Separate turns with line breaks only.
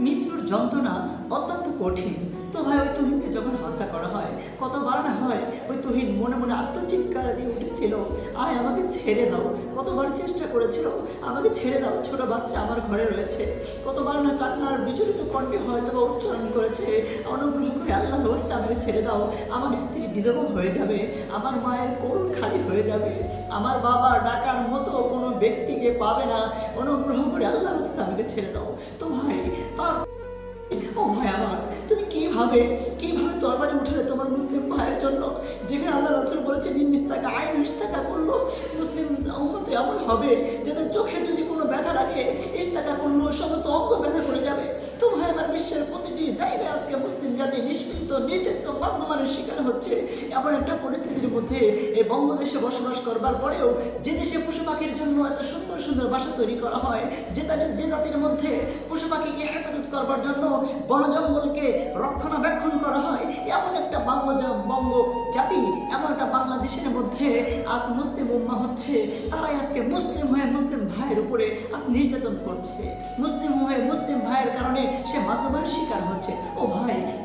মৃত্যুর যন্ত্রণা অত্যন্ত কঠিন। তো ভাই ওই তরুণকে যখন হত্যা করা হয় ওই তুহিন মনে মনে আত্মচিৎকার দিয়ে উঠেছিল। আয়, আমাকে ছেড়ে দাও। কতবার চেষ্টা করেছিল আমাকে ছেড়ে দাও। ছোট বাচ্চা আমার ঘরে রয়েছে। কতবার না কান্নার বিচলিত কণ্ঠে হয়তো বা উচ্চারণ করেছে। অনুগ্রহ করে আল্লাহ ব্যবস্থা আমাকে ছেড়ে দাও। আমার স্ত্রী বিধবা হয়ে যাবে। আমার মায়ের কোল খালি হয়ে যাবে। আমার বাবা ডাকার মতো কোনো ব্যক্তিকে পাবে না। অনুগ্রহ করে আল্লাহ ব্যবস্থা আমাকে ছেড়ে দাও। তো ভাই, তার ও ভাই আমার, তুমি কীভাবে কীভাবে তরবারি বলেছে নিম ইস্তাকা আইন ইস্তাকা করল। মুসলিম উম্মতে এমন হবে যাদের চোখে যদি কোনো ব্যথা রাখে ইস্তাকা করল, সমস্ত অঙ্গ ব্যথা করে যাবে। তো ভাই আমার বিশ্বের প্রতিটি জায়গায় আজকে মুসলিম জাতি নিষ্পৃত নির্যাতিত মাধ্যমের শিকার হচ্ছে। এমন একটা পরিস্থিতির মধ্যে এই বঙ্গদেশে বসবাস করবার পরেও যে দেশে পশু পাখির জন্য এত সুন্দর সুন্দর বাসা তৈরি করা হয়, যে তাদের যে জাতির মধ্যে পশু পাখিকে হেফাজত করবার জন্য বন জঙ্গলকে রক্ষণাবেক্ষণ বঙ্গ জাতি এমন একটা বাংলাদেশের মধ্যে আজ মুসলিম উম্মা হচ্ছে, তারাই আজকে মুসলিম হয়ে মুসলিম ভাইয়ের উপরে আজ নির্যাতন করছে। মুসলিম হয়ে মুসলিম ভাইয়ের কারণে সে মাতবার শিকার হচ্ছে। ও ভাই